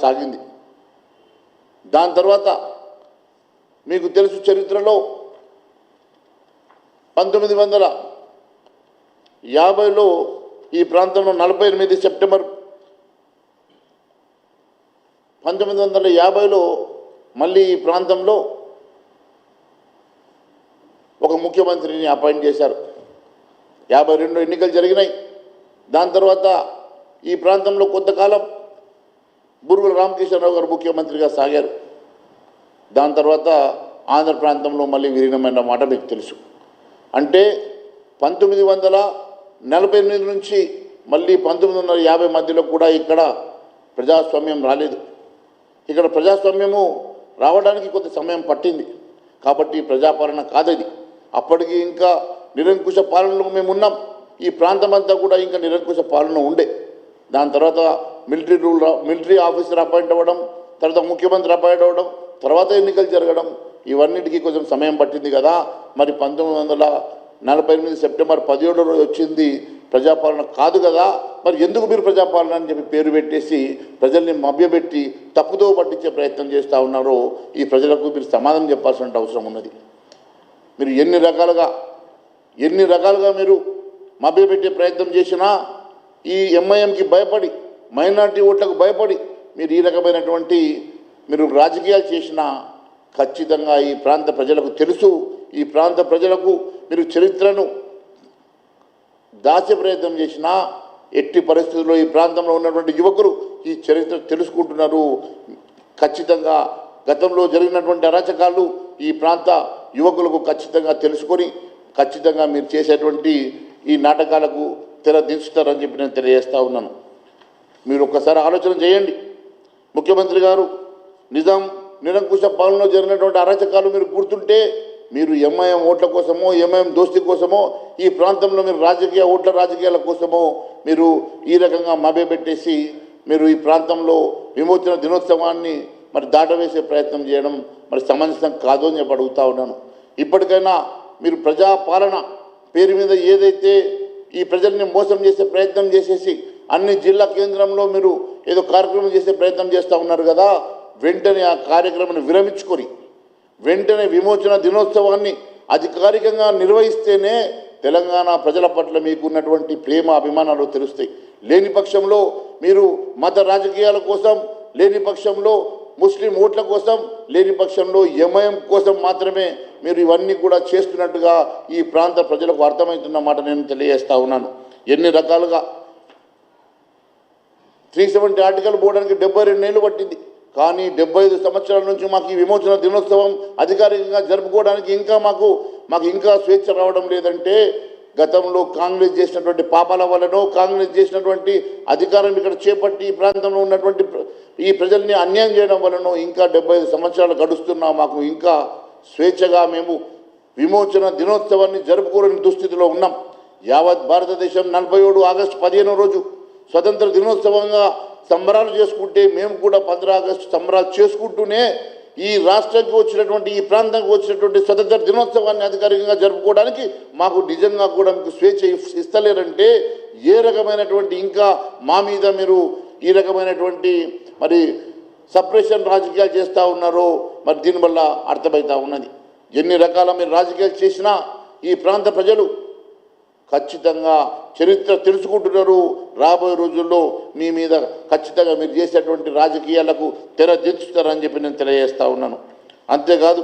సాగింది. దాని తర్వాత మీకు తెలుసు చరిత్రలో పంతొమ్మిది వందల యాభైలో ఈ ప్రాంతంలో నలభై ఎనిమిది సెప్టెంబర్ పంతొమ్మిది వందల యాభైలో మళ్ళీ ఈ ప్రాంతంలో ఒక ముఖ్యమంత్రిని అపాయింట్ చేశారు. యాభై రెండు ఎన్నికలు జరిగినాయి. దాని తర్వాత ఈ ప్రాంతంలో కొంతకాలం బురుగుల రామకృష్ణరావు గారు ముఖ్యమంత్రిగా సాగారు. దాని తర్వాత ఆంధ్ర ప్రాంతంలో మళ్ళీ విలీనమైన మాట మీకు తెలుసు. అంటే పంతొమ్మిది వందల నలభై ఎనిమిది నుంచి మళ్ళీ పంతొమ్మిది వందల యాభై మధ్యలో కూడా ఇక్కడ ప్రజాస్వామ్యం రాలేదు. ఇక్కడ ప్రజాస్వామ్యము రావడానికి కొంత సమయం పట్టింది. కాబట్టి ప్రజాపాలన కాదది. అప్పటికి ఇంకా నిరంకుశ పాలనలో మేము ఉన్నాం ఈ ప్రాంతం అంతా కూడా ఇంకా నిరంకుశ పాలన ఉండే. దాని తర్వాత military rule military officer appoint అవ్వడం తర్వాత ముఖ్యమంత్రి అపాయింట్ అవ్వడం తర్వాత ఎన్నికలు జరగడం ఇవన్నిటికీ కొంచెం సమయం పట్టింది కదా. మరి పంతొమ్మిది వందల నలభై ఎనిమిది సెప్టెంబర్ పదిహేడో రోజు వచ్చింది ప్రజాపాలన కాదు కదా. మరి ఎందుకు మీరు ప్రజాపాలన అని చెప్పి పేరు పెట్టేసి ప్రజల్ని మభ్యపెట్టి తప్పుదో పట్టించే ప్రయత్నం చేస్తూ ఉన్నారో ఈ ప్రజలకు మీరు సమాధానం చెప్పాల్సిన అవసరం ఉన్నది. మీరు ఎన్ని రకాలుగా ఎన్ని రకాలుగా మీరు మభ్యపెట్టే ప్రయత్నం చేసినా ఈ ఎంఐఎంకి భయపడి మైనార్టీ ఓట్లకు భయపడి మీరు ఈ రకమైనటువంటి మీరు రాజకీయాలు చేసినా ఖచ్చితంగా ఈ ప్రాంత ప్రజలకు తెలుసు. ఈ ప్రాంత ప్రజలకు మీరు చరిత్రను దాచే ప్రయత్నం చేసినా ఎట్టి పరిస్థితుల్లో ఈ ప్రాంతంలో ఉన్నటువంటి యువకులు ఈ చరిత్ర తెలుసుకుంటున్నారు. ఖచ్చితంగా గతంలో జరిగినటువంటి అరాచకాలు ఈ ప్రాంత యువకులకు ఖచ్చితంగా తెలుసుకొని ఖచ్చితంగా మీరు చేసేటువంటి ఈ నాటకాలకు తెర దించుతారని చెప్పి నేను తెలియజేస్తా ఉన్నాను. మీరు ఒక్కసారి ఆలోచన చేయండి. ముఖ్యమంత్రి గారు నిజాం నిరంకుశ పాలనలో జరిగినటువంటి అరాచకాలు మీరు గుర్తుంటే మీరు ఎంఐఎం ఓట్ల కోసమో ఎంఐఎం దోస్తి కోసమో ఈ ప్రాంతంలో మీరు రాజకీయ ఓట్ల రాజకీయాల కోసమో మీరు ఈ రకంగా మభ్యపెట్టేసి మీరు ఈ ప్రాంతంలో విమోచన దినోత్సవాన్ని మరి దాటవేసే ప్రయత్నం చేయడం మరి సమంజసం కాదు అని చెప్పి అడుగుతా ఉన్నాను. ఇప్పటికైనా మీరు ప్రజాపాలన పేరు మీద ఏదైతే ఈ ప్రజల్ని మోసం చేసే ప్రయత్నం చేసేసి అన్ని జిల్లా కేంద్రంలో మీరు ఏదో కార్యక్రమం చేసే ప్రయత్నం చేస్తూ ఉన్నారు కదా వెంటనే ఆ కార్యక్రమాన్ని విరమించుకొని వెంటనే విమోచన దినోత్సవాన్ని అధికారికంగా నిర్వహిస్తేనే తెలంగాణ ప్రజల పట్ల మీకు ఉన్నటువంటి ప్రేమ అభిమానాలు తెలుస్తాయి. లేని పక్షంలో మీరు మత రాజకీయాల కోసం లేని పక్షంలో ముస్లిం ఓట్ల కోసం లేని పక్షంలో ఎంఐఎం కోసం మాత్రమే మీరు ఇవన్నీ కూడా చేస్తున్నట్టుగా ఈ ప్రాంత ప్రజలకు అర్థమవుతున్న మాట నేను తెలియజేస్తా ఉన్నాను. ఎన్ని రకాలుగా త్రీ సెవెంటీ ఆర్టికల్ పోవడానికి డెబ్బై రెండు ఏళ్ళు పట్టింది. కానీ డెబ్బై ఐదు సంవత్సరాల నుంచి మాకు ఈ విమోచన దినోత్సవం అధికారికంగా జరుపుకోవడానికి ఇంకా మాకు మాకు ఇంకా స్వేచ్ఛ రావడం లేదంటే గతంలో కాంగ్రెస్ చేసినటువంటి పాపాల వలనో కాంగ్రెస్ చేసినటువంటి అధికారం ఇక్కడ చేపట్టి ఈ ప్రాంతంలో ఉన్నటువంటి ఈ ప్రజల్ని అన్యాయం చేయడం వలనో ఇంకా డెబ్బై ఐదు సంవత్సరాలు గడుస్తున్నా మాకు ఇంకా స్వేచ్ఛగా మేము విమోచన దినోత్సవాన్ని జరుపుకోలేని దుస్థితిలో ఉన్నాం. యావత్ భారతదేశం నలభై ఏడు ఆగస్టు పదిహేనో రోజు స్వతంత్ర దినోత్సవంగా సంబరాలు చేసుకుంటే మేము కూడా పంద్ర ఆగస్టు సంబరాలు చేసుకుంటూనే ఈ రాష్ట్రానికి వచ్చినటువంటి ఈ ప్రాంతానికి వచ్చినటువంటి స్వతంత్ర దినోత్సవాన్ని అధికారికంగా జరుపుకోవడానికి మాకు నిజంగా కూడా మీకు స్వేచ్ఛ ఇస్తలేరంటే ఏ రకమైనటువంటి ఇంకా మా మీద మీరు ఈ రకమైనటువంటి మరి సపరేషన్ రాజకీయాలు చేస్తూ ఉన్నారో మరి దీనివల్ల అర్థమవుతా ఉన్నది. ఎన్ని రకాల మీరు రాజకీయాలు చేసినా ఈ ప్రాంత ప్రజలు ఖచ్చితంగా చరిత్ర తెలుసుకుంటున్నారు రాబోయే రోజుల్లో మీ మీద ఖచ్చితంగా మీరు చేసేటువంటి రాజకీయాలకు తెర దించుతారని చెప్పి నేను తెలియజేస్తా ఉన్నాను. అంతేకాదు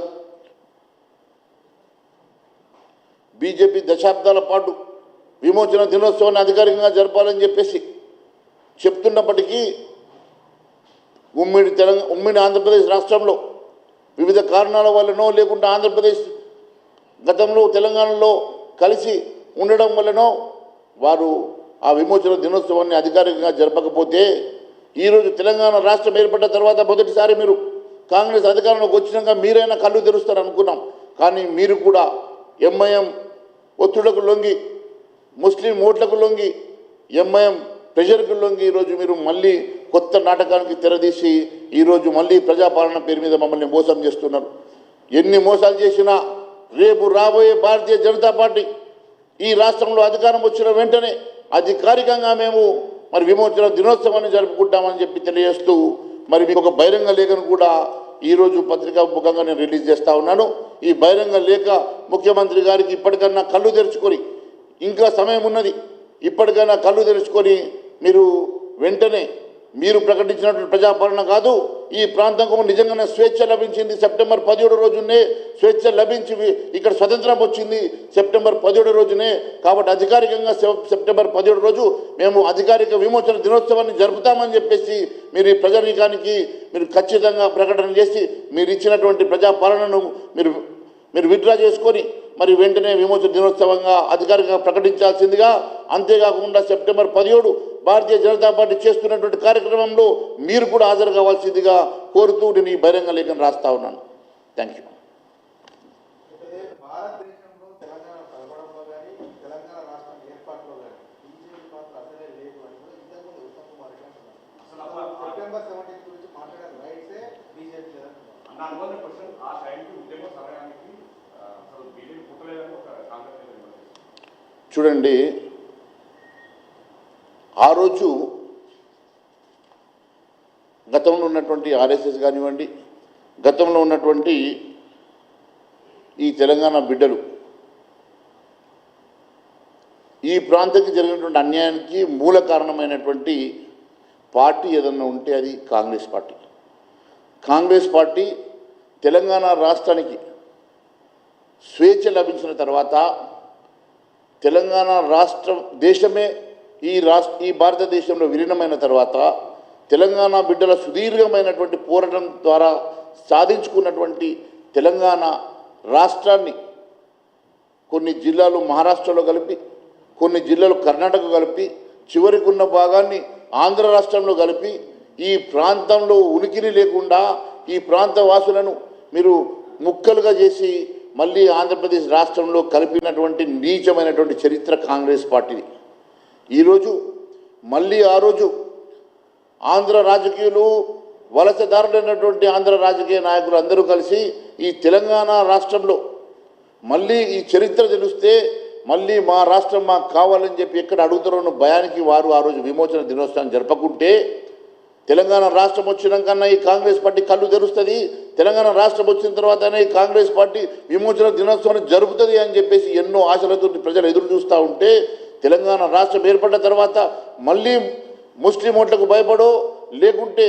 బీజేపీ దశాబ్దాల పాటు విమోచన దినోత్సవాన్ని అధికారికంగా జరపాలని చెప్పేసి చెప్తున్నప్పటికీ ఉమ్మడి తెలంగాణ ఉమ్మడి ఆంధ్రప్రదేశ్ రాష్ట్రంలో వివిధ కారణాల వల్లనో లేకుంటే ఆంధ్రప్రదేశ్ గతంలో తెలంగాణలో కలిసి ఉండడం వల్లనో వారు ఆ విమోచన దినోత్సవాన్ని అధికారికంగా జరపకపోతే ఈరోజు తెలంగాణ రాష్ట్రం ఏర్పడ్డ తర్వాత మొదటిసారి మీరు కాంగ్రెస్ అధికారంలోకి వచ్చినాక మీరైనా కళ్ళు తెరుస్తారు అనుకున్నాం. కానీ మీరు కూడా ఎంఐఎం ఒత్తిళ్ళకు లొంగి ముస్లిం ఓట్లకు లొంగి ఎంఐఎం ప్రెషర్కు లొంగి ఈరోజు మీరు మళ్ళీ కొత్త నాటకానికి తెరదీసి ఈరోజు మళ్ళీ ప్రజాపాలన పేరు మీద మమ్మల్ని మోసం చేస్తున్నారు. ఎన్ని మోసాలు చేసినా రేపు రాబోయే భారతీయ జనతా పార్టీ ఈ రాష్ట్రంలో అధికారం వచ్చిన వెంటనే అధికారికంగా మేము మరి విమోచన దినోత్సవాన్ని జరుపుకుంటామని చెప్పి తెలియజేస్తూ మరి మీకు ఒక బహిరంగ లేఖను కూడా ఈరోజు పత్రికా ముఖంగా నేను రిలీజ్ చేస్తూ ఉన్నాను. ఈ బహిరంగ లేఖ ముఖ్యమంత్రి గారికి ఇప్పటికన్నా కళ్ళు తెరుచుకొని ఇంకా సమయం ఉన్నది. ఇప్పటికైనా కళ్ళు తెరుచుకొని మీరు వెంటనే మీరు ప్రకటించినటువంటి ప్రజాపాలన కాదు ఈ ప్రాంతంకు నిజంగానే స్వేచ్ఛ లభించింది. సెప్టెంబర్ పదిహేడు రోజునే స్వేచ్ఛ లభించి ఇక్కడ స్వతంత్రం వచ్చింది సెప్టెంబర్ పదిహేడు రోజునే. కాబట్టి అధికారికంగా సెప్టెంబర్ పదిహేడు రోజు మేము అధికారిక విమోచన దినోత్సవాన్ని జరుపుతామని చెప్పేసి మీరు ఈ ప్రజానీకానికి మీరు ఖచ్చితంగా ప్రకటన చేసి మీరు ఇచ్చినటువంటి ప్రజాపాలనను మీరు మీరు విత్డ్రా చేసుకొని మరి వెంటనే విమోచన దినోత్సవంగా అధికారికంగా ప్రకటించాల్సిందిగా అంతేకాకుండా సెప్టెంబర్ పదిహేడు భారతీయ జనతా పార్టీ చేస్తున్నటువంటి కార్యక్రమంలో మీరు కూడా హాజరు కావాల్సిందిగా కోరుతూ నేను ఈ బహిరంగ లేఖను రాస్తా ఉన్నాను. Thank you. చూడండి ఆ రోజు గతంలో ఉన్నటువంటి ఆర్ఎస్ఎస్ కానివ్వండి గతంలో ఉన్నటువంటి ఈ తెలంగాణ బిడ్డలు ఈ ప్రాంతానికి జరిగినటువంటి అన్యాయానికి మూల కారణమైనటువంటి పార్టీ ఏదన్నా ఉంటే అది కాంగ్రెస్ పార్టీ. కాంగ్రెస్ పార్టీ తెలంగాణ రాష్ట్రానికి స్వేచ్ఛ లభించిన తర్వాత తెలంగాణ రాష్ట్రం దేశమే ఈ రాష్ట్ర ఈ భారతదేశంలో విలీనమైన తర్వాత తెలంగాణ బిడ్డల సుదీర్ఘమైనటువంటి పోరాటం ద్వారా సాధించుకున్నటువంటి తెలంగాణ రాష్ట్రాన్ని కొన్ని జిల్లాలు మహారాష్ట్రలో కలిపి కొన్ని జిల్లాలు కర్ణాటక కలిపి చివరికి ఉన్న భాగాన్ని ఆంధ్ర రాష్ట్రంలో కలిపి ఈ ప్రాంతంలో ఉనికిని లేకుండా ఈ ప్రాంత వాసులను మీరు ముక్కలుగా చేసి మళ్ళీ ఆంధ్రప్రదేశ్ రాష్ట్రంలో కలిపినటువంటి నీచమైనటువంటి చరిత్ర కాంగ్రెస్ పార్టీది. ఈరోజు మళ్ళీ ఆ రోజు ఆంధ్ర రాజకీయులు వలసదారులైనటువంటి ఆంధ్ర రాజకీయ నాయకులు అందరూ కలిసి ఈ తెలంగాణ రాష్ట్రంలో మళ్ళీ ఈ చరిత్ర తెలిస్తే మళ్ళీ మా రాష్ట్రం మాకు కావాలని చెప్పి ఎక్కడ అడుగుతారో భయానికి వారు ఆ రోజు విమోచన దినోత్సవం జరపకుంటే తెలంగాణ రాష్ట్రం వచ్చినాకన్నా ఈ కాంగ్రెస్ పార్టీ కళ్ళు తెరుస్తుంది తెలంగాణ రాష్ట్రం వచ్చిన తర్వాతనే ఈ కాంగ్రెస్ పార్టీ విమోచన దినోత్సవాన్ని జరుపుతుంది అని చెప్పేసి ఎన్నో ఆశలతో ప్రజలు ఎదురు చూస్తూ ఉంటే తెలంగాణ రాష్ట్రం ఏర్పడిన తర్వాత మళ్ళీ ముస్లిం ఓట్లకు భయపడో లేకుంటే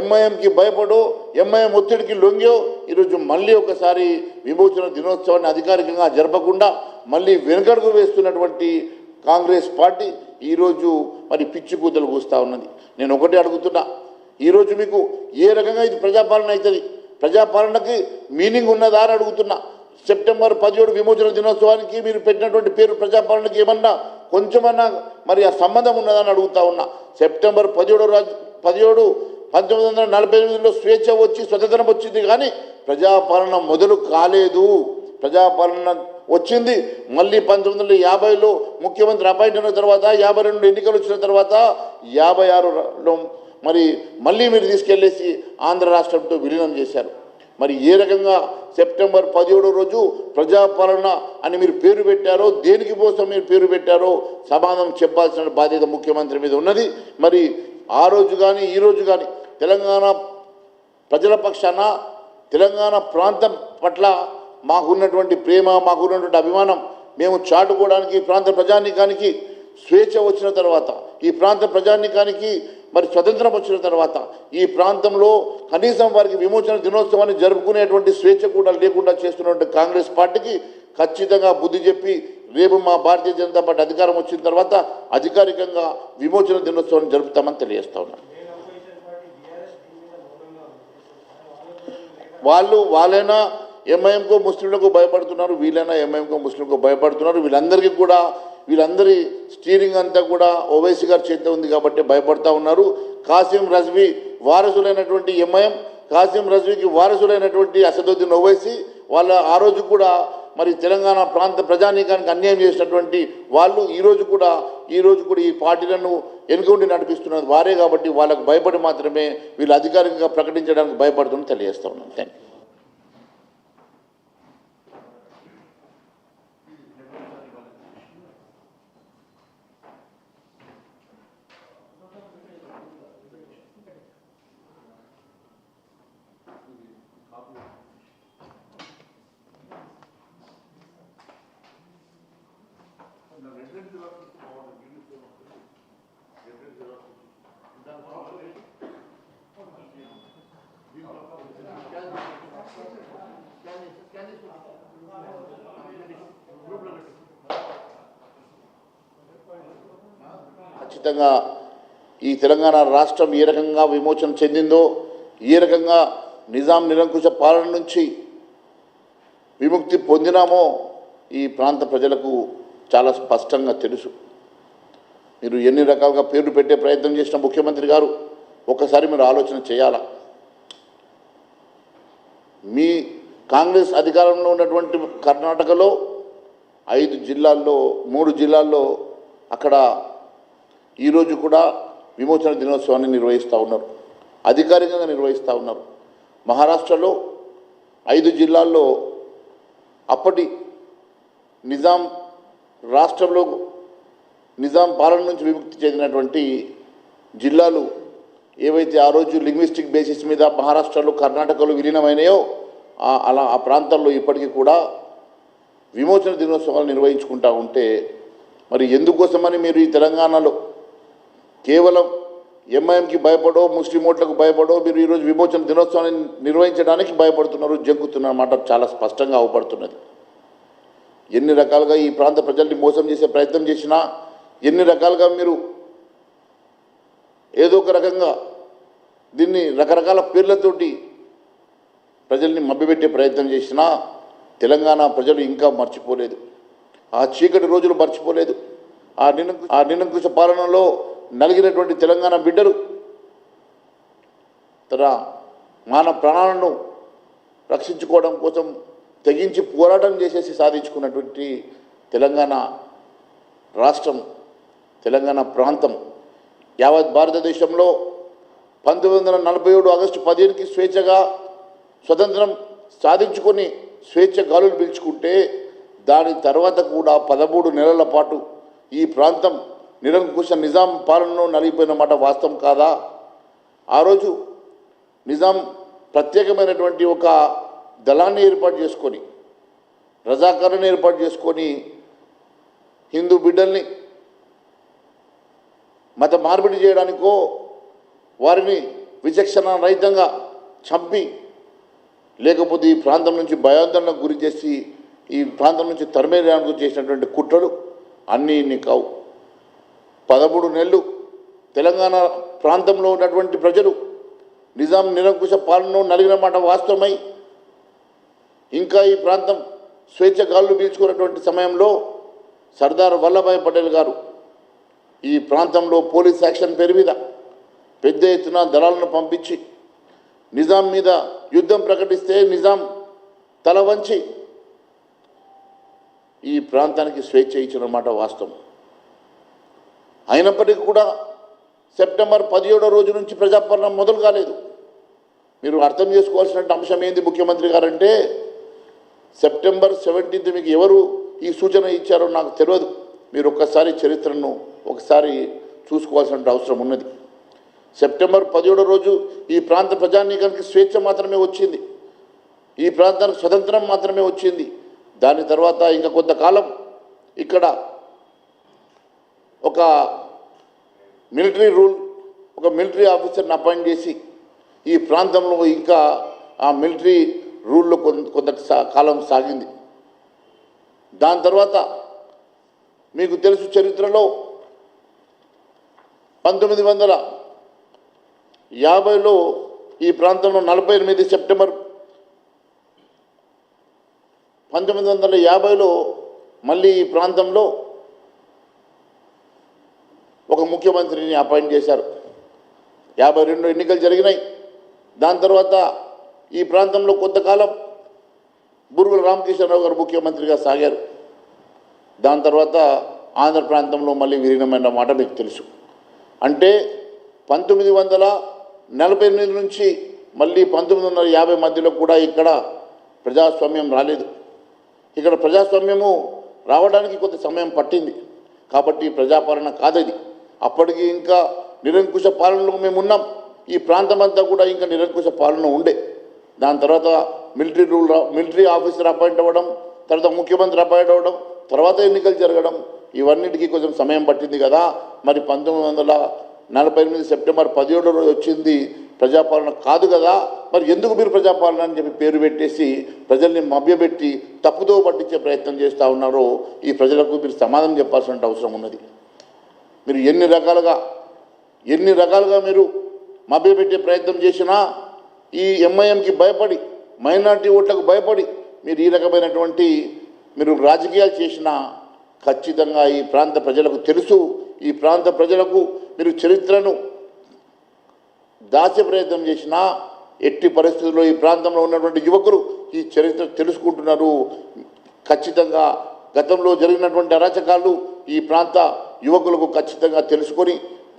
ఎంఐఎంకి భయపడో ఎంఐఎం ఒత్తిడికి లొంగో ఈరోజు మళ్ళీ ఒకసారి విమోచన దినోత్సవాన్ని అధికారికంగా జరపకుండా మళ్ళీ వెనుకడుగు వేస్తున్నటువంటి కాంగ్రెస్ పార్టీ ఈరోజు మరి పిచ్చి కూతలు కూస్తూ ఉన్నది. నేను ఒకటే అడుగుతున్నా ఈరోజు మీకు ఏ రకంగా ఇది ప్రజాపాలన అవుతుంది? ప్రజాపాలనకి మీనింగ్ ఉన్నదా అని అడుగుతున్నా. సెప్టెంబర్ పదిహేడు విమోచన దినోత్సవానికి మీరు పెట్టినటువంటి పేరు ప్రజాపాలనకి ఏమన్నా కొంచెమన్నా మరి ఆ సంబంధం ఉన్నదని అడుగుతా ఉన్నా. సెప్టెంబర్ పదిహేడు రాజు పదిహేడు పంతొమ్మిది వందల నలభై ఎనిమిదిలో స్వేచ్ఛ వచ్చి స్వతంత్రం వచ్చింది కానీ ప్రజాపాలన మొదలు కాలేదు. ప్రజాపాలన వచ్చింది. మళ్ళీ పంతొమ్మిది వందల యాభైలో ముఖ్యమంత్రి అపాయింట్ అయిన తర్వాత యాభై రెండు ఎన్నికలు వచ్చిన తర్వాత యాభై ఆరులో మరి మళ్ళీ మీరు తీసుకెళ్ళేసి ఆంధ్ర రాష్ట్రంతో విలీనం చేశారు. మరి ఏ రకంగా సెప్టెంబర్ పదిహేడో రోజు ప్రజాపాలన అని మీరు పేరు పెట్టారో దేనికి కోసం మీరు పేరు పెట్టారో సమాధానం చెప్పాల్సిన బాధ్యత ముఖ్యమంత్రి మీద ఉన్నది. మరి ఆ రోజు కానీ ఈ రోజు కానీ తెలంగాణ ప్రజల పక్షాన తెలంగాణ ప్రాంతం పట్ల మాకున్నటువంటి ప్రేమ మాకున్నటువంటి అభిమానం మేము చాటుకోవడానికి ప్రాంత ప్రజానీకానికి స్వేచ్ఛ వచ్చిన తర్వాత ఈ ప్రాంత ప్రజానికానికి మరి స్వతంత్రం వచ్చిన తర్వాత ఈ ప్రాంతంలో కనీసం వారికి విమోచన దినోత్సవాన్ని జరుపుకునేటువంటి స్వేచ్ఛ కూడా లేకుండా చేస్తున్నటువంటి కాంగ్రెస్ పార్టీకి ఖచ్చితంగా బుద్ధి చెప్పి రేపు మా భారతీయ జనతా పార్టీ అధికారం వచ్చిన తర్వాత అధికారికంగా విమోచన దినోత్సవాన్ని జరుపుతామని తెలియజేస్తా ఉన్నాను వాళ్ళు వాళ్ళైనా ఎంఐఎంకో ముస్లింలకు భయపడుతున్నారు వీళ్ళైనా ఎంఐఎంకో ముస్లింకో భయపడుతున్నారు వీళ్ళందరికీ కూడా వీళ్ళందరి స్టీరింగ్ అంతా కూడా ఓవైసీ గారి చేత ఉంది కాబట్టి భయపడతా ఉన్నారు. కాసిం రజ్వీ వారసులైనటువంటి ఎంఐఎం కాసిం రజ్వీకి వారసులైనటువంటి అసదుద్దీన్ ఓవైసీ వాళ్ళ ఆ రోజు కూడా మరి తెలంగాణ ప్రాంత ప్రజానీకానికి అన్యాయం చేసినటువంటి వాళ్ళు ఈరోజు కూడా ఈ రోజు కూడా ఈ పార్టీలను ఎన్నుకుండి నడిపిస్తున్నది వారే కాబట్టి వాళ్ళకు భయపడి మాత్రమే వీళ్ళు అధికారికంగా ప్రకటించడానికి భయపడుతుందని తెలియజేస్తా ఉన్నాను. థ్యాంక్ యూ ఖచ్చితంగా ఈ తెలంగాణ రాష్ట్రం ఏ రకంగా విమోచన చెందిందో ఏ రకంగా నిజాం నిరంకుశ పాలన నుంచి విముక్తి పొందినామో ఈ ప్రాంత ప్రజలకు చాలా స్పష్టంగా తెలుసు. మీరు ఎన్ని రకాలుగా పేర్లు పెట్టే ప్రయత్నం చేసిన ముఖ్యమంత్రి గారు ఒకసారి మీరు ఆలోచన చేయాలా? మీ కాంగ్రెస్ అధికారంలో ఉన్నటువంటి కర్ణాటకలో ఐదు జిల్లాల్లో మూడు జిల్లాల్లో అక్కడ ఈరోజు కూడా విమోచన దినోత్సవాన్ని నిర్వహిస్తూ ఉన్నారు. అధికారికంగా నిర్వహిస్తూ ఉన్నారు. మహారాష్ట్రలో ఐదు జిల్లాల్లో అప్పటి నిజాం రాష్ట్రంలో నిజాం పాలన నుంచి విముక్తి చెందినటువంటి జిల్లాలు ఏవైతే ఆ రోజు లింగ్విస్టిక్ బేసిస్ మీద మహారాష్ట్రలో కర్ణాటకలో విలీనమైనాయో అలా ఆ ప్రాంతాల్లో ఇప్పటికీ కూడా విమోచన దినోత్సవాలు నిర్వహించుకుంటూ ఉంటే మరి ఎందుకోసమని మీరు ఈ తెలంగాణలో కేవలం ఎంఐఎంకి భయపడో ముస్లిం ఓట్లకు భయపడో మీరు ఈరోజు విమోచన దినోత్సవాన్ని నిర్వహించడానికి భయపడుతున్నారు జంకుతున్న మాట చాలా స్పష్టంగా అవపడుతున్నది. ఎన్ని రకాలుగా ఈ ప్రాంత ప్రజల్ని మోసం చేసే ప్రయత్నం చేసినా ఎన్ని రకాలుగా మీరు ఏదో ఒక రకంగా దీన్ని రకరకాల పేర్లతోటి ప్రజల్ని మభ్యపెట్టే ప్రయత్నం చేసినా తెలంగాణ ప్రజలు ఇంకా మర్చిపోలేదు. ఆ చీకటి రోజులు మర్చిపోలేదు. ఆ నిరంకు ఆ నిరంకుశ పాలనలో నలిగినటువంటి తెలంగాణ బిడ్డలు తన మాన ప్రాణాలను రక్షించుకోవడం కోసం తెగించి పోరాటం చేసేసి సాధించుకున్నటువంటి తెలంగాణ రాష్ట్రం తెలంగాణ ప్రాంతం. యావత్ భారతదేశంలో పంతొమ్మిది వందల నలభై ఏడు ఆగస్టు పదిహేనుకి స్వేచ్ఛగా స్వతంత్రం సాధించుకొని స్వేచ్ఛ గాలులు పీల్చుకుంటే దాని తర్వాత కూడా పదమూడు నెలల పాటు ఈ ప్రాంతం నిరంకుశ నిజాం పాలనలో నలిగిపోయిన మాట వాస్తవం కాదా? ఆ రోజు నిజాం ప్రత్యేకమైనటువంటి ఒక దళాన్ని ఏర్పాటు చేసుకొని రజాకారుని ఏర్పాటు చేసుకొని హిందూ బిడ్డల్ని మత మార్పిడి చేయడానికో వారిని విచక్షణ రహితంగా చంపి లేకపోతే ఈ ప్రాంతం నుంచి భయాందోళనకు గురి చేసి ఈ ప్రాంతం నుంచి తరిమేయడానికి చేసినటువంటి కుట్రలు అన్నీ ఇన్ని కావు. పదమూడు నెలలు తెలంగాణ ప్రాంతంలో ఉన్నటువంటి ప్రజలు నిజాం నిరంకుశ పాలన నలిగిన మాట వాస్తవమై ఇంకా ఈ ప్రాంతం స్వేచ్ఛ గాళ్ళు పీల్చుకున్నటువంటి సమయంలో సర్దార్ వల్లభాయ్ పటేల్ గారు ఈ ప్రాంతంలో పోలీస్ యాక్షన్ పేరు మీద పెద్ద ఎత్తున దళాలను పంపించి నిజాం మీద యుద్ధం ప్రకటిస్తే నిజాం తల వంచి ఈ ప్రాంతానికి స్వేచ్ఛ ఇచ్చిన మాట వాస్తవం. అయినప్పటికీ కూడా సెప్టెంబర్ పదిహేడో రోజు నుంచి ప్రజాపాలన మొదలు కాలేదు. మీరు అర్థం చేసుకోవాల్సిన అంశం ఏంది ముఖ్యమంత్రి గారంటే సెప్టెంబర్ సెవెంటీన్త్ మీకు ఎవరు ఈ సూచన ఇచ్చారో నాకు తెలియదు. మీరు ఒక్కసారి చరిత్రను ఒకసారి చూసుకోవాల్సిన అవసరం ఉన్నది. సెప్టెంబర్ పదిహేడో రోజు ఈ ప్రాంత ప్రజానీకానికి స్వేచ్ఛ మాత్రమే వచ్చింది. ఈ ప్రాంతానికి స్వతంత్రం మాత్రమే వచ్చింది. దాని తర్వాత ఇంకా కొంతకాలం ఇక్కడ ఒక మిలిటరీ రూల్ ఒక మిలిటరీ ఆఫీసర్ని అపాయింట్ చేసి ఈ ప్రాంతంలో ఇంకా ఆ మిలిటరీ రూల్లో కొంత కొంత సా- కాలం సాగింది. దాని తర్వాత మీకు తెలుసు చరిత్రలో పంతొమ్మిది వందల యాభైలో ఈ ప్రాంతంలో నలభై ఎనిమిది సెప్టెంబర్ పంతొమ్మిది వందల యాభైలో మళ్ళీ ఈ ప్రాంతంలో ఒక ముఖ్యమంత్రిని అపాయింట్ చేశారు. యాభై రెండు ఎన్నికలు జరిగినాయి. దాని తర్వాత ఈ ప్రాంతంలో కొంతకాలం బురుగుల రామకృష్ణరావు గారు ముఖ్యమంత్రిగా సాగారు. దాని తర్వాత ఆంధ్ర ప్రాంతంలో మళ్ళీ విలీనమైన మాట మీకు తెలుసు. అంటే పంతొమ్మిది వందల నలభై ఎనిమిది నుంచి మళ్ళీ పంతొమ్మిది వందల యాభై మధ్యలో కూడా ఇక్కడ ప్రజాస్వామ్యం రాలేదు. ఇక్కడ ప్రజాస్వామ్యము రావడానికి కొంత సమయం పట్టింది. కాబట్టి ప్రజాపాలన కాదది. అప్పటికి ఇంకా నిరంకుశ పాలనలో మేము ఉన్నాం. ఈ ప్రాంతం అంతా కూడా ఇంకా నిరంకుశ పాలన ఉండే. దాని తర్వాత military rule military officer appoint అవ్వడం తర్వాత ముఖ్యమంత్రి అపాయింట్ అవ్వడం తర్వాత ఎన్నికలు జరగడం ఇవన్నిటికీ కొంచెం సమయం పట్టింది కదా. మరి పంతొమ్మిది వందల నలభై ఎనిమిది సెప్టెంబర్ పదిహేడో రోజు వచ్చింది ప్రజాపాలన కాదు కదా. మరి ఎందుకు మీరు ప్రజాపాలన అని చెప్పి పేరు పెట్టేసి ప్రజల్ని మభ్యపెట్టి తప్పుదో పట్టించే ప్రయత్నం చేస్తూ ఉన్నారో ఈ ప్రజలకు మీరు సమాధానం చెప్పాల్సిన అవసరం ఉన్నది. మీరు ఎన్ని రకాలుగా ఎన్ని రకాలుగా మీరు మభ్యపెట్టే ప్రయత్నం చేసినా ఈ ఎంఐఎంకి భయపడి మైనార్టీ ఓట్లకు భయపడి మీరు ఈ రకమైనటువంటి మీరు రాజకీయాలు చేసినా ఖచ్చితంగా ఈ ప్రాంత ప్రజలకు తెలుసు. ఈ ప్రాంత ప్రజలకు మీరు చరిత్రను దాచే ప్రయత్నం చేసినా ఎట్టి పరిస్థితుల్లో ఈ ప్రాంతంలో ఉన్నటువంటి యువకులు ఈ చరిత్ర తెలుసుకుంటున్నారు. ఖచ్చితంగా గతంలో జరిగినటువంటి అరాచకాలు ఈ ప్రాంత యువకులకు ఖచ్చితంగా తెలుసుకొని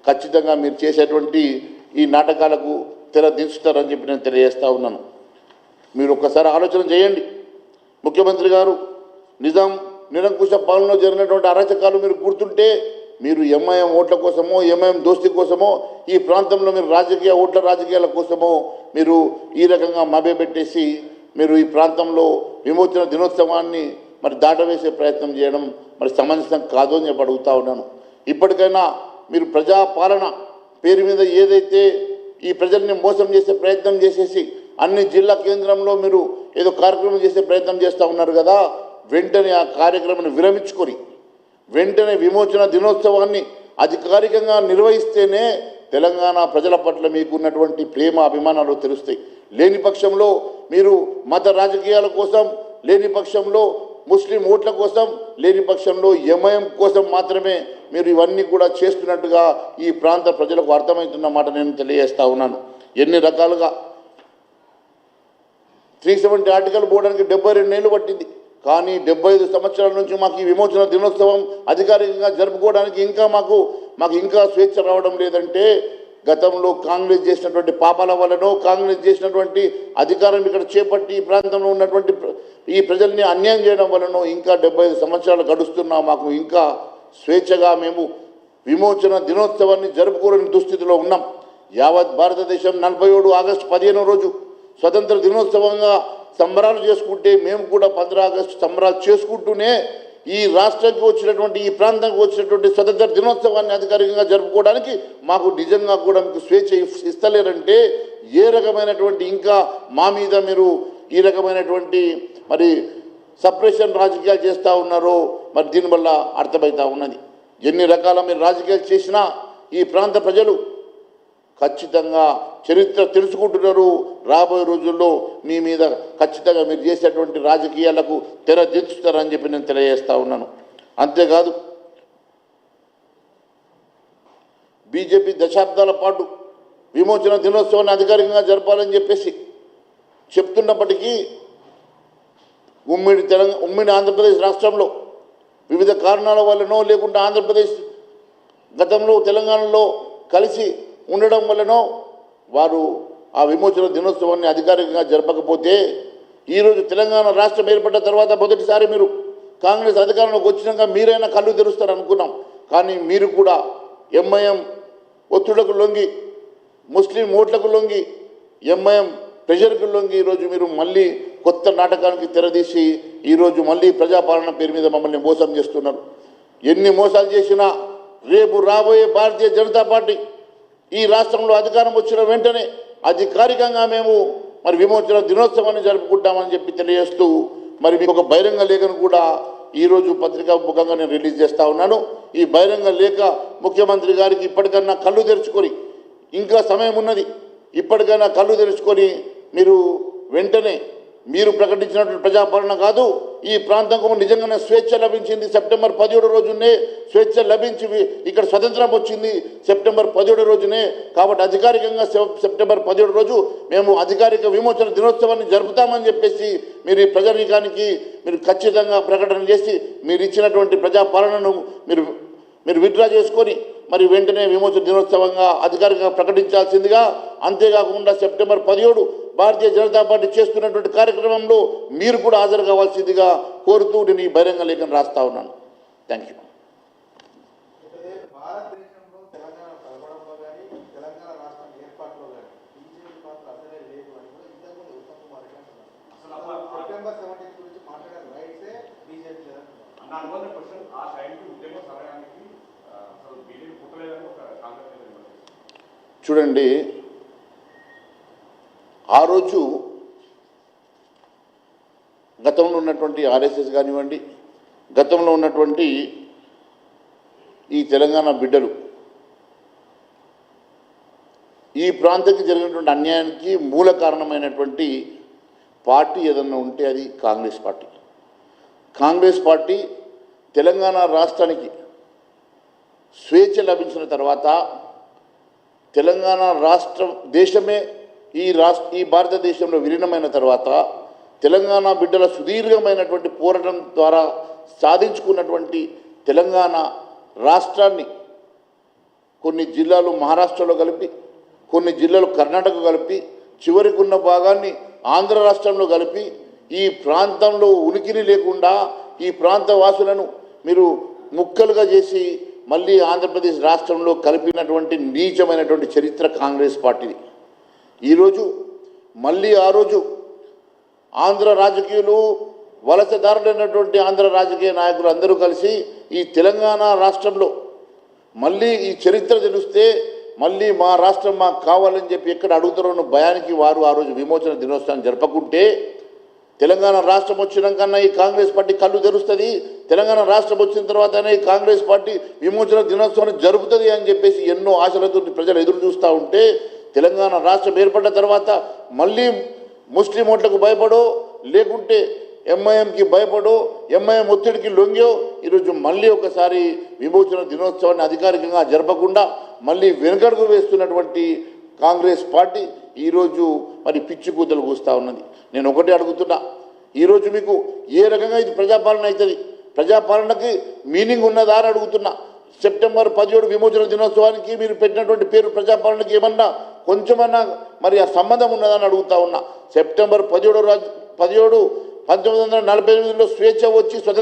ఖచ్చితంగా మీరు చేసేటువంటి ఈ నాటకాలకు తెర దించుతారని చెప్పి నేను తెలియజేస్తూ ఉన్నాను. మీరు ఒక్కసారి ఆలోచన చేయండి. ముఖ్యమంత్రి గారు నిజాం నిరంకుశ పాలనలో జరిగినటువంటి అరాచకాలు మీరు గుర్తుంటే మీరు ఎంఐఎం ఓట్ల కోసమో ఎంఐఎం దోస్తి కోసమో ఈ ప్రాంతంలో మీరు రాజకీయ ఓట్ల రాజకీయాల కోసమో మీరు ఈ రకంగా మభ్యపెట్టేసి మీరు ఈ ప్రాంతంలో విమోచన దినోత్సవాన్ని మరి దాటవేసే ప్రయత్నం చేయడం మరి సమంజసం కాదు అని చెప్పి అడుగుతా ఉన్నాను. ఇప్పటికైనా మీరు ప్రజాపాలన పేరు మీద ఏదైతే ఈ ప్రజల్ని మోసం చేసే ప్రయత్నం చేసేసి అన్ని జిల్లా కేంద్రంలో మీరు ఏదో కార్యక్రమం చేసే ప్రయత్నం చేస్తూ ఉన్నారు కదా వెంటనే ఆ కార్యక్రమాన్ని విరమించుకొని వెంటనే విమోచన దినోత్సవాన్ని అధికారికంగా నిర్వహిస్తేనే తెలంగాణ ప్రజల పట్ల మీకు ఉన్నటువంటి ప్రేమ అభిమానాలు తెలుస్తాయి. లేని పక్షంలో మీరు మత రాజకీయాల కోసం లేని పక్షంలో ముస్లిం ఓట్ల కోసం లేని పక్షంలో ఎంఐఎం కోసం మాత్రమే మీరు ఇవన్నీ కూడా చేస్తున్నట్టుగా ఈ ప్రాంత ప్రజలకు అర్థమవుతున్న మాట నేను తెలియజేస్తా ఉన్నాను. ఎన్ని రకాలుగా త్రీ సెవెంటీ ఆర్టికల్ పోవడానికి డెబ్బై రెండు నెలలు పట్టింది. కానీ డెబ్బై ఐదు సంవత్సరాల నుంచి మాకు ఈ విమోచన దినోత్సవం అధికారికంగా జరుపుకోవడానికి ఇంకా మాకు మాకు ఇంకా స్వేచ్ఛ రావడం లేదంటే గతంలో కాంగ్రెస్ చేసినటువంటి పాపాల వల్లనో కాంగ్రెస్ చేసినటువంటి అధికారం ఇక్కడ చేపట్టి ఈ ప్రాంతంలో ఉన్నటువంటి ఈ ప్రజల్ని అన్యాయం చేయడం వలనో ఇంకా డెబ్బై సంవత్సరాలు గడుస్తున్నా మాకు ఇంకా స్వేచ్ఛగా మేము విమోచన దినోత్సవాన్ని జరుపుకోలేని దుస్థితిలో ఉన్నాం. యావత్ భారతదేశం నలభై ఏడు ఆగస్టు పదిహేనో రోజు స్వతంత్ర దినోత్సవంగా సంబరాలు చేసుకుంటే మేము కూడా పంద్ర ఆగస్టు సంబరాలు చేసుకుంటూనే ఈ రాష్ట్రానికి వచ్చినటువంటి ఈ ప్రాంతానికి వచ్చినటువంటి స్వతంత్ర దినోత్సవాన్ని అధికారికంగా జరుపుకోవడానికి మాకు నిజంగా కూడా మీకు స్వేచ్ఛ ఇస్తలేరంటే ఏ రకమైనటువంటి ఇంకా మా మీద మీరు ఈ రకమైనటువంటి మరి సపరేషన్ రాజకీయాలు చేస్తూ ఉన్నారో మరి దీనివల్ల అర్థమవుతా ఉన్నది. ఎన్ని రకాల మీరు రాజకీయాలు చేసినా ఈ ప్రాంత ప్రజలు ఖచ్చితంగా చరిత్ర తెలుసుకుంటున్నారు. రాబోయే రోజుల్లో మీ మీద ఖచ్చితంగా మీరు చేసేటువంటి రాజకీయాలకు తెర దించుతారని చెప్పి నేను తెలియజేస్తా ఉన్నాను. అంతేకాదు బీజేపీ దశాబ్దాల పాటు విమోచన దినోత్సవాన్ని అధికారికంగా జరపాలని చెప్పేసి చెప్తున్నప్పటికీ ఉమ్మడి తెలంగాణ ఉమ్మడి ఆంధ్రప్రదేశ్ రాష్ట్రంలో వివిధ కారణాల వల్లనో లేకుంటే ఆంధ్రప్రదేశ్ గతంలో తెలంగాణలో కలిసి ఉండడం వలనో వారు ఆ విమోచన దినోత్సవాన్ని అధికారికంగా జరపకపోతే ఈరోజు తెలంగాణ రాష్ట్రం ఏర్పడ్డ తర్వాత మొదటిసారి మీరు కాంగ్రెస్ అధికారంలోకి వచ్చినాక మీరైనా కళ్ళు తెరుస్తారు అనుకున్నాం. కానీ మీరు కూడా ఎంఐఎం ఒత్తిడకు లొంగి ముస్లిం ఓట్లకు లొంగి ఎంఐఎం ప్రెషర్కు లొంగి ఈరోజు మీరు మళ్ళీ కొత్త నాటకానికి తెరదీసి ఈరోజు మళ్ళీ ప్రజాపాలన పేరు మీద మమ్మల్ని మోసం చేస్తున్నారు. ఎన్ని మోసాలు చేసినా రేపు రాబోయే భారతీయ జనతా పార్టీ ఈ రాష్ట్రంలో అధికారం వచ్చిన వెంటనే అధికారికంగా మేము మరి విమోచన దినోత్సవాన్ని జరుపుకుంటామని చెప్పి తెలియజేస్తూ మరి మీకు ఒక బహిరంగ లేఖను కూడా ఈరోజు పత్రికా ముఖంగా నేను రిలీజ్ చేస్తూ ఉన్నాను. ఈ బహిరంగ లేఖ ముఖ్యమంత్రి గారికి ఇప్పటికన్నా కళ్ళు తెరుచుకొని ఇంకా సమయం ఉన్నది. ఇప్పటికైనా కళ్ళు తెరుచుకొని మీరు వెంటనే మీరు ప్రకటించినటువంటి ప్రజాపాలన కాదు ఈ ప్రాంతంకు నిజంగానే స్వేచ్ఛ లభించింది. సెప్టెంబర్ పదిహేడు రోజునే స్వేచ్ఛ లభించి ఇక్కడ స్వతంత్రం వచ్చింది సెప్టెంబర్ పదిహేడు రోజునే. కాబట్టి అధికారికంగా సెప్- సెప్టెంబర్ పదిహేడు రోజు మేము అధికారిక విమోచన దినోత్సవాన్ని జరుపుతామని చెప్పేసి మీరు ఈ ప్రజానీకానికి మీరు ఖచ్చితంగా ప్రకటన చేసి మీరు ఇచ్చినటువంటి ప్రజాపాలనను మీరు మీరు విత్డ్రా చేసుకొని మరి వెంటనే విమోచన దినోత్సవంగా అధికారికంగా ప్రకటించాల్సిందిగా. అంతేకాకుండా సెప్టెంబర్ పదిహేడు భారతీయ జనతా పార్టీ చేస్తున్నటువంటి కార్యక్రమంలో మీరు కూడా హాజరు కావాల్సిందిగా కోరుతూ నేను ఈ బహిరంగ లేఖను రాస్తా ఉన్నాను. థ్యాంక్ యూ చూడండి ఆ రోజు గతంలో ఉన్నటువంటి ఆర్ఎస్ఎస్ కానివ్వండి గతంలో ఉన్నటువంటి ఈ తెలంగాణ బిడ్డలు ఈ ప్రాంతానికి జరిగినటువంటి అన్యాయానికి మూల కారణమైనటువంటి పార్టీ ఏదన్నా ఉంటే అది కాంగ్రెస్ పార్టీ. కాంగ్రెస్ పార్టీ తెలంగాణ రాష్ట్రానికి స్వేచ్ఛ లభించిన తర్వాత తెలంగాణ రాష్ట్రం దేశమే ఈ రాష్ట్ర ఈ భారతదేశంలో విలీనమైన తర్వాత తెలంగాణ బిడ్డల సుదీర్ఘమైనటువంటి పోరాటం ద్వారా సాధించుకున్నటువంటి తెలంగాణ రాష్ట్రాన్ని కొన్ని జిల్లాలు మహారాష్ట్రలో కలిపి కొన్ని జిల్లాలు కర్ణాటక కలిపి చివరికి ఉన్న భాగాన్ని ఆంధ్ర రాష్ట్రంలో కలిపి ఈ ప్రాంతంలో ఉనికిని లేకుండా ఈ ప్రాంత వాసులను మీరు ముక్కలుగా చేసి మళ్ళీ ఆంధ్రప్రదేశ్ రాష్ట్రంలో కలిపినటువంటి నీచమైనటువంటి చరిత్ర కాంగ్రెస్ పార్టీది. ఈరోజు మళ్ళీ ఆ రోజు ఆంధ్ర రాజకీయులు వలసదారులైనటువంటి ఆంధ్ర రాజకీయ నాయకులు అందరూ కలిసి ఈ తెలంగాణ రాష్ట్రంలో మళ్ళీ ఈ చరిత్ర తెలిస్తే మళ్ళీ మా రాష్ట్రం మాకు కావాలని చెప్పి ఎక్కడ అడుగుతారో భయానికి వారు ఆ రోజు విమోచన దినోత్సవాన్ని జరపకుంటే తెలంగాణ రాష్ట్రం వచ్చినాకన్నా ఈ కాంగ్రెస్ పార్టీ కళ్ళు తెరుస్తుంది. తెలంగాణ రాష్ట్రం వచ్చిన తర్వాతనే ఈ కాంగ్రెస్ పార్టీ విమోచన దినోత్సవాన్ని జరుపుతుంది అని చెప్పేసి ఎన్నో ఆశలతో ప్రజలు ఎదురు చూస్తూ ఉంటే తెలంగాణ రాష్ట్రం ఏర్పడ్డ తర్వాత మళ్ళీ ముస్లిం ఓట్లకు భయపడో లేకుంటే ఎంఐఎంకి భయపడో ఎంఐఎం ఒత్తిడికి లొంగో ఈరోజు మళ్ళీ ఒకసారి విమోచన దినోత్సవాన్ని అధికారికంగా జరపకుండా మళ్ళీ వెనుకడుగు వేస్తున్నటువంటి కాంగ్రెస్ పార్టీ ఈరోజు మరి పిచ్చి కూతలు కూస్తూ ఉన్నది. నేను ఒకటే అడుగుతున్నా ఈరోజు మీకు ఏ రకంగా ఇది ప్రజాపాలన అవుతుంది? ప్రజాపాలనకి మీనింగ్ ఉన్నదా అని అడుగుతున్నా. సెప్టెంబర్ పదిహేడు విమోచన దినోత్సవానికి మీరు పెట్టినటువంటి పేరు ప్రజాపాలనకి ఏమన్నా కొంచెమన్నా మరి ఆ సంబంధం ఉన్నదని అడుగుతా ఉన్నా. సెప్టెంబర్ పదిహేడు రాజు పదిహేడు పంతొమ్మిది వందల నలభై ఎనిమిదిలో స్వేచ్ఛ వచ్చి